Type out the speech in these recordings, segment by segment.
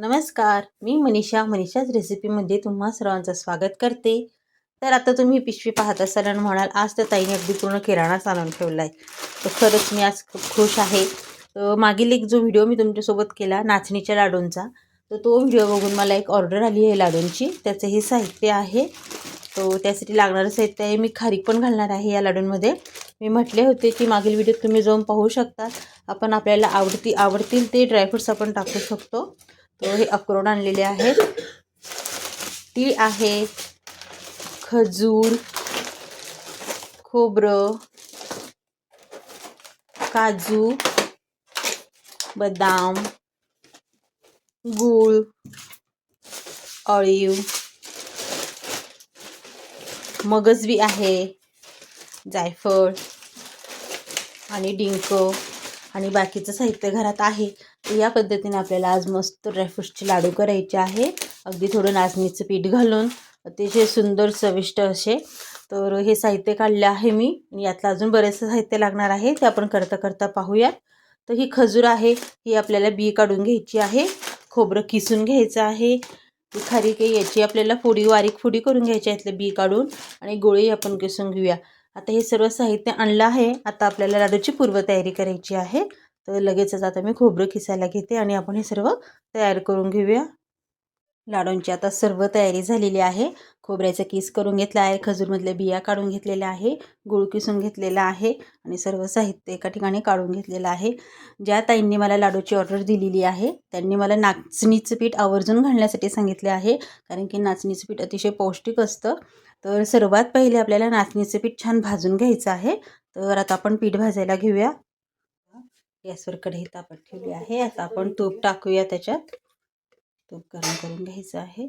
नमस्कार मी मनीषा. मनीषाच रेसिपीमध्ये तुम्हा सर्वांचं स्वागत करते. तर आता तुम्ही पिशवी पाहत असाल आणि म्हणाल आज तर ताईने अगदी पूर्ण किराणाच आणून ठेवला आहे तर खरंच मी आज खूप खुश आहे. तर मागील एक जो व्हिडिओ मी तुमच्यासोबत केला नाचणीच्या लाडूंचा तर तो व्हिडिओ बघून मला एक ऑर्डर आली आहे लाडूंची. त्याचं हे साहित्य आहे. तो त्यासाठी लागणारं साहित्य आहे. मी खारीक पण घालणार आहे या लाडूंमध्ये. मी म्हटले होते की मागील व्हिडिओत तुम्ही जाऊन पाहू शकता. आपण आपल्याला आवडती आवडतील ते ड्रायफ्रुट्स आपण टाकू शकतो. तो हे अक्रोड आणलेले आहेत. तीळ आहे खजूर खोबरं काजू बदाम गूळ ऑळीव मगजबी आहे जायफळ आणि डिंक आणि बाकीचं साहित्य घरात आहे. या पद्धतीने आपल्याला आज मस्त ड्रायफ्रूट्सचे लाडू करायचे आहे. अगदी थोडं नाचणीचं पीठ घालून अतिशय सुंदर चविष्ट असे तर हे साहित्य काढले आहे मी. यातलं अजून बरेचसं साहित्य लागणार आहे ते आपण करता करता पाहूयात. तर ही खजूर आहे ही आपल्याला बी काढून घ्यायची आहे. खोबरं किसून घ्यायचं आहे. खारी काही याची आपल्याला फोडी वारीक फोडी करून घ्यायची यातलं बी काढून. आणि गोळी आपण किसून घेऊया. आता हे सर्व साहित्य आणलं आहे. आता आपल्याला लाडूची पूर्वतयारी करायची आहे. तर लगेचच आता मी खोबरं खिसायला घेते आणि आपण हे सर्व तयार करून घेऊया. लाडूंची आता सर्व तयारी झालेली आहे. खोबऱ्याचा किस करून घेतला आहे खजूरमधल्या बिया काढून घेतलेल्या आहे गुळ किसून घेतलेला आहे आणि सर्व साहित्य एका ठिकाणी काढून घेतलेलं आहे. ज्या ताईंनी मला लाडूची ऑर्डर दिलेली आहे त्यांनी मला नाचणीचं पीठ आवर्जून घालण्यासाठी सांगितले आहे कारण की नाचणीचं पीठ अतिशय पौष्टिक असतं. तर सर्वात पहिले आपल्याला नाचणीचं पीठ छान भाजून घ्यायचं आहे. तर आता आपण पीठ भाजायला घेऊया. गॅसवर कढई तापत ठेवली आहे. आता आपण तूप टाकूया त्याच्यात. तूप गरम करून घ्यायचं आहे.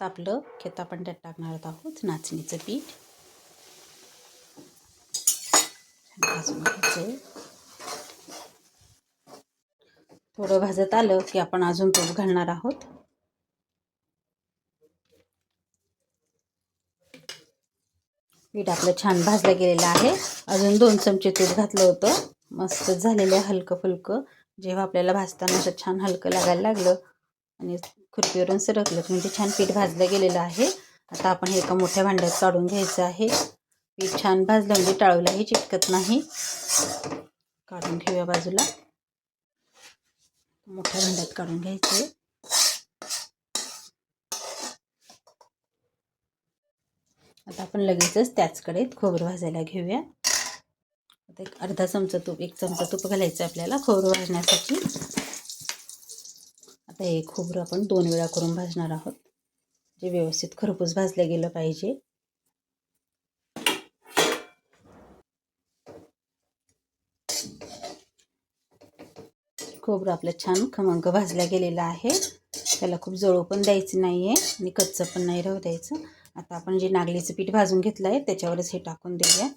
तापलं की आता आपण त्यात टाकणार आहोत नाचणीचं पीठ. भाजून घ्यायचं. थोडं भाजत आलं की आपण अजून तूप घालणार आहोत. पीठ आपलं छान भाजलं गेलेलं आहे. अजून दोन चमचे तूप घातलं होतं. मस्त झालेलं आहे हलकं फुलकं जेव्हा आपल्याला भाजताना असं छान हलकं लागायला लागलं आणि खुर्पीवरून सरकलं म्हणजे छान पीठ भाजलं गेलेलं आहे. आता आपण हे एका मोठ्या भांड्यात काढून घ्यायचं आहे. पीठ छान भाजलं म्हणजे टाळूलाही चिटकत नाही. काढून घेऊया बाजूला. मोठ्या भांड्यात काढून घ्यायचं. आता आपण लगेचच त्याचकडे खोबरं भाजायला घेऊया. आता एक अर्धा चमचा तूप एक चमचा तूप घालायचं आपल्याला खोबरं भाजण्यासाठी. आता हे खोबरं आपण दोन वेळा करून भाजणार आहोत. जे व्यवस्थित खरपूस भाजलं गेलं पाहिजे. खोबरं आपलं छान खमंग भाजला गेलेलं आहे. त्याला खूप जळू पण द्यायचं नाही आहे आणि कच्चं पण नाही राहू द्यायचं. आता आपण जे नागलीचं पीठ भाजून घेतलं आहे त्याच्यावरच हे टाकून देऊया.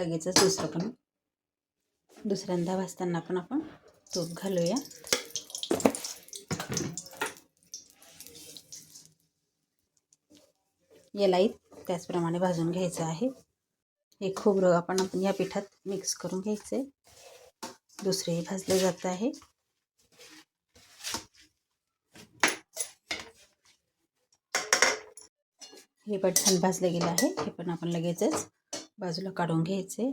लगेचच दुसरं पण दुसऱ्यांदा भाजताना पण आपण तूप घालूया. यालाही त्याचप्रमाणे भाजून घ्यायचं आहे. हे खोबरं आपण आपण या पिठात मिक्स करून घ्यायचं. आहे दुसरेही भाजले जात आहे. हे पटकन छान भाजलं गेलं आहे. हे पण आपण लगेचच बाजूला काढून घ्यायचे.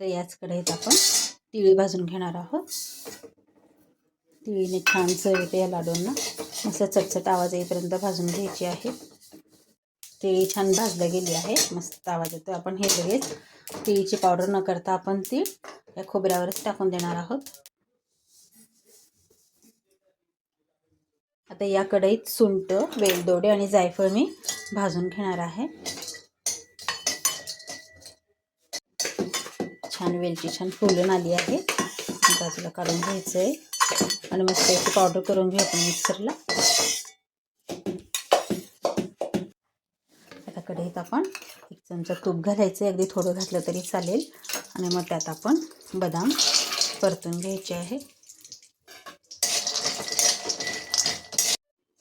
तर याच कढईत आपण तिळी भाजून घेणार आहोत. तिळीने छान चव येते या लाडूंना. मस्त चटचट आवाज येईपर्यंत भाजून घ्यायची आहे. तिळी छान भाजल्या गेली आहे. मस्त आवाज येतो आपण हे लगेच तिळीची पावडर न करता आपण ती या खोबऱ्यावरच टाकून देणार आहोत. आता या कढईत सुंट वेलदोडे आणि जायफळ मी भाजून घेणार आहे. छान वेलची छान फुलून आली आहे. बाजूला काढून घ्यायचं आहे आणि मस्त याची पावडर करून घेऊ आपण मिक्सरला. आता कढईत आपण एक चमचा तूप घालायचं. आहे अगदी थोडं घातलं तरी चालेल. आणि मग त्यात आपण बदाम परतून घ्यायचे आहे.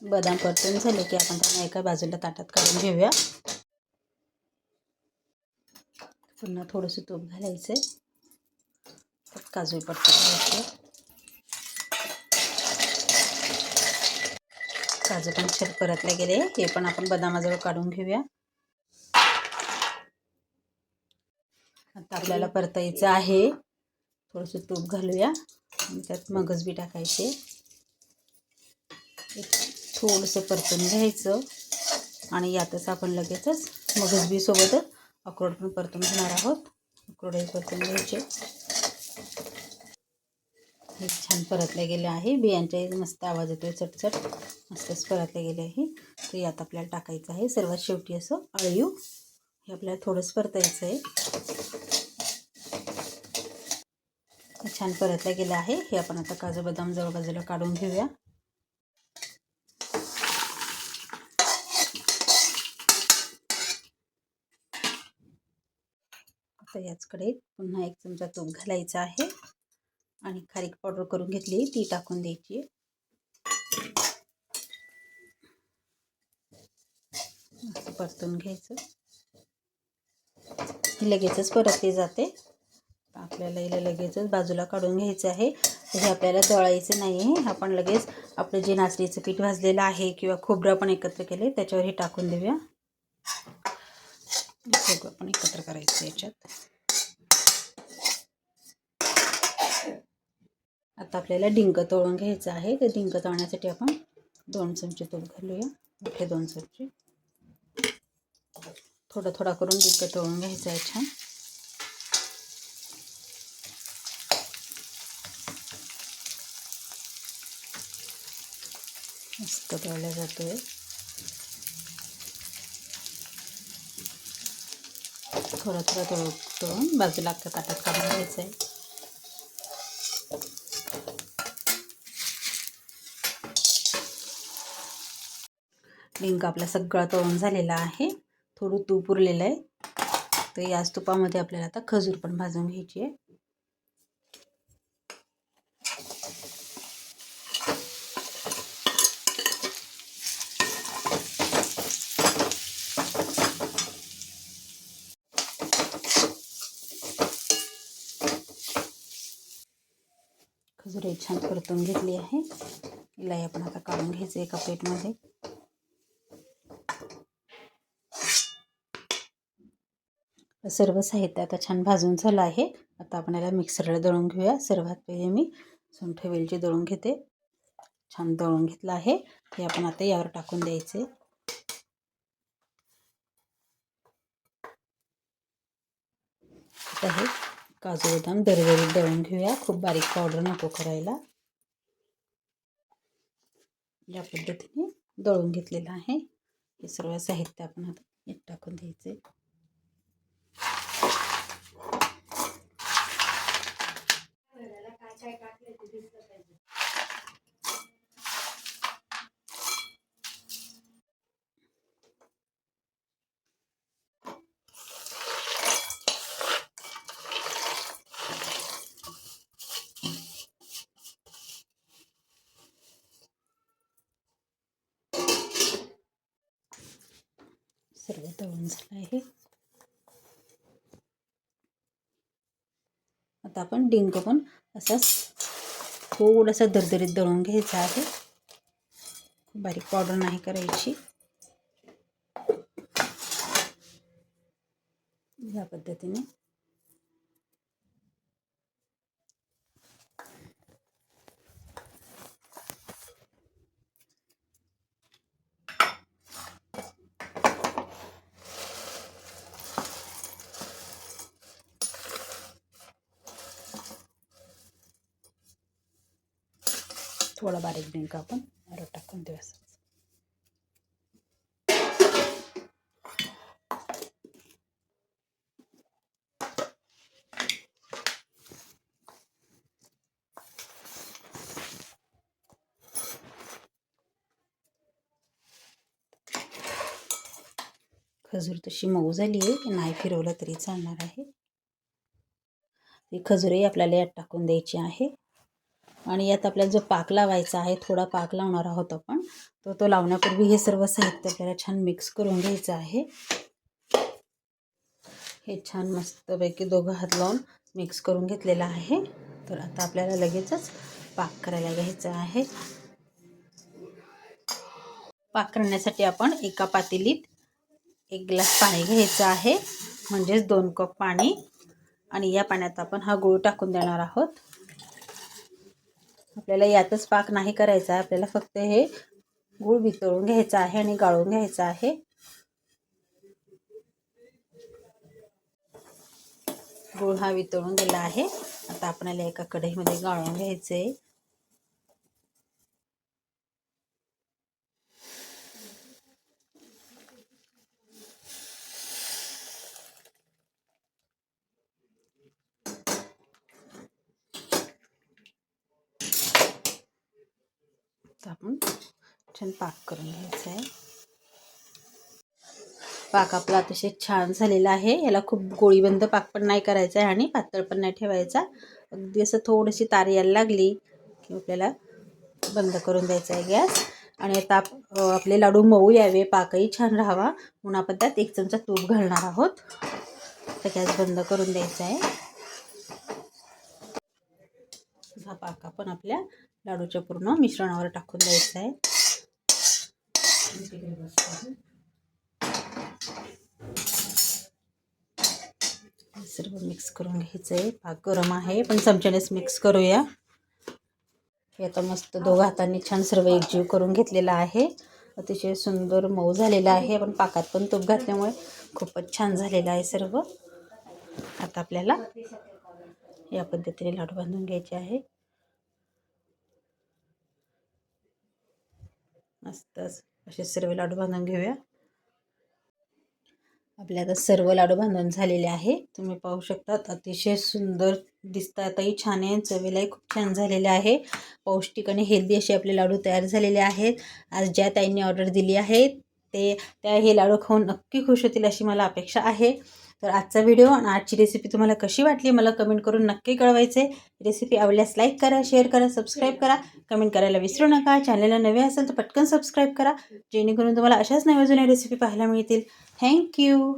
बदाम परतून झाले की आपण त्यांना एका बाजूला ताटात काढून घेऊया. पुन्हा थोडंसं तूप घालायचं आहे. त्यात काजू परतून घ्यायचे. काजू पण छान परतले गेले. हे पण आपण बदामाजवळ काढून घेऊया. आता आपल्याला परतायचं आहे. थोडंसं तूप घालूया. आणि त्यात मगज बी टाकायचे थोडंसं परतून घ्यायचं. आणि यातच आपण लगेचच मगजबीसोबत अक्रोड पण परतून घेणार आहोत. अक्रोडही परतून घ्यायचे. हे छान परतले गेले आहे. बियांच्याही मस्त आवाज येतोय चटचट. मस्तच परतले गेले आहे. तर यात आपल्याला टाकायचं आहे. सर्वात शेवटी असं अळीव. हे आपल्याला थोडंसं परतायचं आहे. छान परतलं गेलं आहे. हे आपण आता काजू बदाम जवळ बाजूला काढून घेऊया. आता याचकडे पुन्हा एक चमचा तूप घालायचा आहे. आणि खारीक पावडर करून घेतली ती टाकून द्यायची. परतून घ्यायचं. लगेचच परतली जाते. आपल्याला हिला लगेचच बाजूला काढून घ्यायचं आहे. हे आपल्याला दळायचं नाही आहे. आपण लगेच आपलं जे नाचणीचं पीठ भाजलेलं आहे किंवा खोबरं आपण एकत्र केले त्याच्यावर हे टाकून देऊया. खोबरं पण एकत्र करायचं याच्यात. आता आपल्याला डिंक तळून घ्यायचं आहे. तर डिंक तळण्यासाठी आपण दोन चमचे तूप घालूया. मोठे दोन चमचे. थोडा थोडा करून डिंक तळून घ्यायचं आहे छान. मस्त तळला जातोय. थोडं थोडं थोडं तळून बाजूला अख्खा ताटात काढून घ्यायचं आहे. लिंक आपला सगळा तळून झालेला आहे. थोडं तूप उरलेलं आहे. तर याच तुपामध्ये आपल्याला आता खजूर पण भाजून घ्यायची आहे. हे छान परतून घेतली आहे. हिलाही आपण आता काढून घ्यायचं एका प्लेटमध्ये. सर्व साहित्य आता छान भाजून झालं आहे. आता आपण याला मिक्सरला दळून घेऊया. सर्वात पहिले मी सुंठ वेलची दळून घेते. छान दळून घेतलं आहे. हे आपण आता यावर टाकून द्यायचे. आता हे काजू बदाम दरदरीत दळून घेऊया. खूप बारीक पावडर नको करायला. या पद्धतीने दळून घेतलेलं आहे हे सर्व साहित्य आपण आता टाकून द्यायचे सर्व तळून झालं आहे. आता आपण डिंक पण असाच थोडासा दरदरीत दळून घ्यायचा आहे. बारीक पावडर नाही करायची. या पद्धतीने थोडा बारीक डिंक आपण? टाकून देऊ असं खजूर तशी मऊ झाली आहे की नाही फिरवलं तरी चालणार आहे. ती खजूरही आपल्याला यात टाकून द्यायची आहे. आणि यात आपल्याला जो पाक लावायचा आहे थोडा पाक लावणार आहोत आपण तर तो लावण्यापूर्वी हे सर्व साहित्य आपल्याला छान मिक्स करून घ्यायचं आहे. हे छान मस्तपैकी दोघं हात लावून मिक्स करून घेतलेलं आहे. तर आता आपल्याला लगेचच पाक करायला घ्यायचं आहे. पाक करण्यासाठी आपण एका पातेलीत एक ग्लास पाणी घ्यायचं आहे म्हणजेच दोन कप पाणी. आणि या पाण्यात आपण हा गूळ टाकून देणार आहोत. आपल्याला यातच पाक नाही करायचा आहे. आपल्याला फक्त हे गूळ वितळून घ्यायचा आहे आणि गाळून घ्यायचा आहे. गूळ हा वितळून गेला आहे. आता आपल्याला एका कढईमध्ये गाळून घ्यायचं आहे तर आपण छान पाक करून घ्यायचा आहे. पाक आपला अतिशय छान झालेला आहे. याला खूप गोळीबंद पाक पण नाही करायचा आहे आणि पातळ पण नाही ठेवायचा. अगदी असं थोडीशी तार यायला लागली की आपल्याला बंद करून द्यायचा आहे गॅस. आणि आता आपले लाडू मऊ यावे पाकही छान राहावा. म्हणून आपण त्यात एक चमचा तूप घालणार आहोत. तर गॅस बंद करून द्यायचा आहे. हा पाक आपण आपल्या लाडूच्या पूर्ण मिश्रणावर टाकून द्यायचा आहे. सर्व मिक्स करून घ्यायचं आहे पाक गरम आहे पण चमच्यानेच मिक्स करूया. हे आता मस्त दोघं हातांनी छान सर्व एकजीव करून घेतलेला आहे. अतिशय सुंदर मऊ झालेला आहे आपण पाकात पण तूप घातल्यामुळे खूपच छान झालेलं आहे सर्व. आता आपल्याला या पद्धतीने लाडू बांधून घ्यायचे आहे. मस्तच असे सर्व लाडू बांधून घेऊया. आपले आता सर्व लाडू बांधून झालेले आहे. तुम्ही पाहू शकतात अतिशय सुंदर दिसतातही छान आहे. चवीलाही खूप छान झालेले आहे. पौष्टिक आणि हेल्दी असे आपले लाडू तयार झालेले आहेत. आज ज्या ताईंनी ऑर्डर दिली आहे ते त्या हे लाडू खाऊन नक्की खुश होतील अशी मला अपेक्षा आहे. तर आजचा व्हिडिओ आणि आजची रेसिपी तुम्हाला कशी वाटली मला कमेंट करून नक्की कळवायचे. रेसिपी आवडल्यास लाईक करा शेअर करा सबस्क्राईब करा. कमेंट करायला विसरू नका. चॅनलला नवे असेल तर पटकन सबस्क्राईब करा. जेणेकरून तुम्हाला अशाच नव्या जुन्या रेसिपी पाहायला मिळतील. थँक्यू